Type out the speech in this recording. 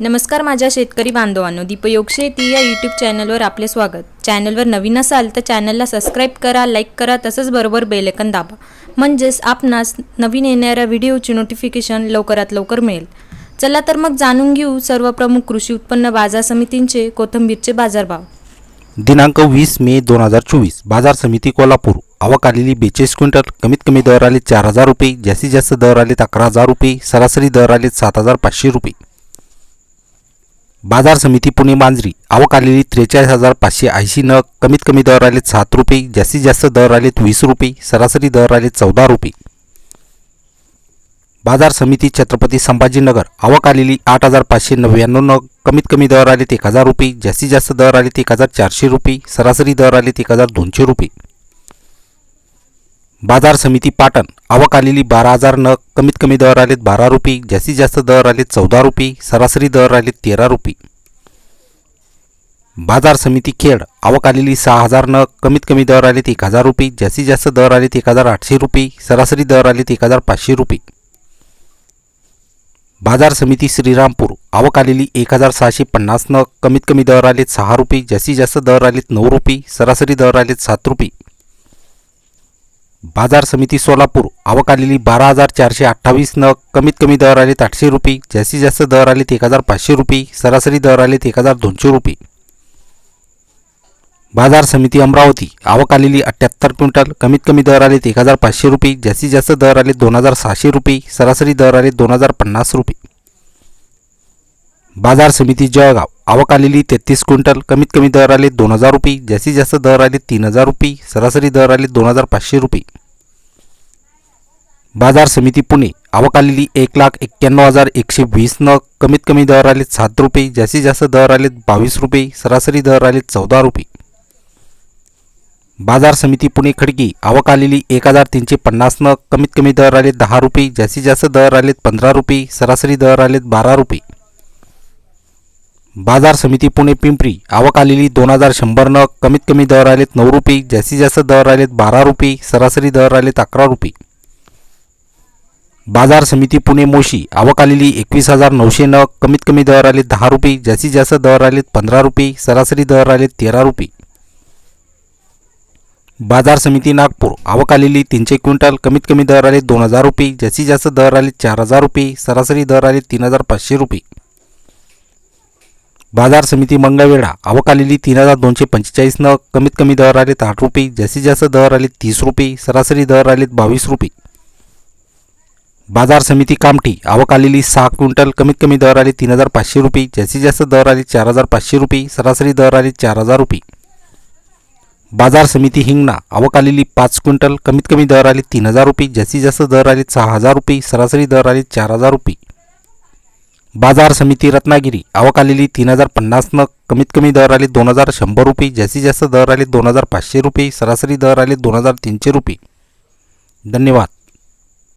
नमस्कार माझ्या शेतकरी बांधवांनो दीपयोग शेती या यूट्यूब चॅनलवर आपले स्वागत. चॅनलवर नवीन असाल तर चॅनलला सबस्क्राईब करा लाईक करा तसंच बरोबर बेलेकन दाबा. म्हणजेच आपणास नवीन येणाऱ्या व्हिडिओची नोटिफिकेशन लवकरात लवकर मिळेल. चला तर मग जाणून घेऊ सर्व प्रमुख कृषी उत्पन्न बाजार समितींचे कोथिंबीरचे बाजारभाव. दिनांक वीस मे दोन हजार चोवीस बाजार समिती कोल्हापूर. आवक आलेली बेचाळीस क्विंटल कमीत कमी दर आले चार हजार रुपये जास्तीत जास्त दर आलेत अकरा हजार रुपये सरासरी दर आलेत सात हजार पाचशे रुपये. बाजार समिती पुणे मांजरी. आवक आलेली त्रेचाळीस हजार पाचशे ऐंशी नग. कमीत कमी दर आलेत सात रुपये. जास्तीत जास्त दर आलेत वीस रुपये. सरासरी दर आले चौदा रुपये. बाजार समिती छत्रपती संभाजीनगर. आवक आलेली आठ हजार पाचशे नव्याण्णव नग. कमीत कमी दर आलेत एक हजार रुपये. जास्तीत जास्त दर आलेत एक हजार चारशे रुपये. सरासरी दर आलेत एक हजार दोनशे रुपये. बाजार समिती पाटण. आवक आलेली बारा हजार नग कमीत कमी दर आलेत बारा रुपये जास्तीत जास्त दर आलेत चौदा रुपये सरासरी दर आलेत तेरा रुपये. बाजार समिती खेड. आवक आलेली सहा हजार नग कमीत कमी दर आलेत एक हजार रुपये जास्तीत जास्त दर आलेत एक हजार आठशे रुपये सरासरी दर आलेत एक हजार पाचशे रुपये. बाजार समिती श्रीरामपूर. आवक आलेली एक हजार सहाशे पन्नास नग कमीत कमी दर आलेत सहा रुपये जास्तीत जास्त दर आलेत नऊ रुपये सरासरी दर आलेत सात रुपये. बाजार समिती सोलापूर आवक आलेली बारा हजार चारशे अठ्ठावीस नग कमीत कमी दर आलेत आठशे रुपये जास्तीत जास्त दर आलेत एक हजार पाचशे रुपये सरासरी दर आलेत एक हजार दोनशे रुपये. बाजार समिती अमरावती आवक आलेली अठ्ठ्याहत्तर क्विंटल कमीत कमी दर आलेत एक हजार पाचशे रुपये जास्तीत जास्त दर आलेत दोन हजार सहाशे रुपये सरासरी दर आलेत दोन हजार पन्नास रुपये. बाजार समिती जळगाव. आवक आलेली तेहतीस क्विंटल कमीत कमी दर आले दोन हजार रुपये जास्तीत जास्त दर आले तीन हजार रुपये सरासरी दर आले दोन हजार पाचशे रुपये. बाजार समिती पुणे. आवक आलेली एक लाख एक्क्याण्णव हजार एकशे वीस नग कमीत कमी दर आले सात रुपये जास्तीत जास्त दर आले बावीस रुपये सरासरी दर आले चौदा रुपये. बाजार समिती पुणे खडकी. आवक आलेली एक हजार तीनशे पन्नास नग कमीत कमी दर आले दहा रुपये जास्तीत जास्त दर आलेत पंधरा रुपये सरासरी दर आलेत बारा रुपये. बाजार समिती पुणे पिंपरी. आवक आलेली दोन हजार शंभर नग कमीत कमी दर आलेत नऊ रुपये जास्तीत जास्त दर आलेत बारा रुपये सरासरी दर आलेत अकरा रुपये बाजार समिती पुणे मोशी. आवक आलेली एकवीस हजार नऊशे नग कमीत कमी दर आलेत दहा रुपये जास्तीत जास्त दर आलेत पंधरा रुपये सरासरी दर आलेत तेरा रुपये बाजार समिती नागपूर. आवक आलेली तीनशे क्विंटल कमीत कमी दर आले दोन हजार रुपये जास्तीत जास्त दर आले चार हजार रुपये सरासरी दर आले तीन हजार पाचशे रुपये बाजार समिती मंगळवेढा. अवकालेली तीन हजार दोनशे पंचेचाळीस न कमीत कमी दर आलेत आठ रुपये. जास्तीत जास्त दर आले तीस रुपये. सरासरी दर आलेत बावीस रुपये. बाजार समिती कामठी. आवक आलेली सहा क्विंटल. कमीत कमी दर आले तीन हजार पाचशे रुपये. जास्तीत जास्त दर आले चार हजार पाचशे रुपये. सरासरी दर आले चार हजार रुपये. बाजार समिती हिंगणा. आवक आलेली पाच क्विंटल. कमीत कमी दर आले तीन हजार रुपये. जास्तीत जास्त दर आले सहा हजार रुपये. सरासरी दर आले चार हजार रुपये. बाजार समिती रत्नागिरी. आवक आलेली तीन हजार पन्नासनं कमीत कमी दर आले दोन हजार शंभर रुपये जास्तीत जास्त दर आले दोन हजार पाचशे रुपये सरासरी दर आले दोन हजार तीनशे रुपये. धन्यवाद.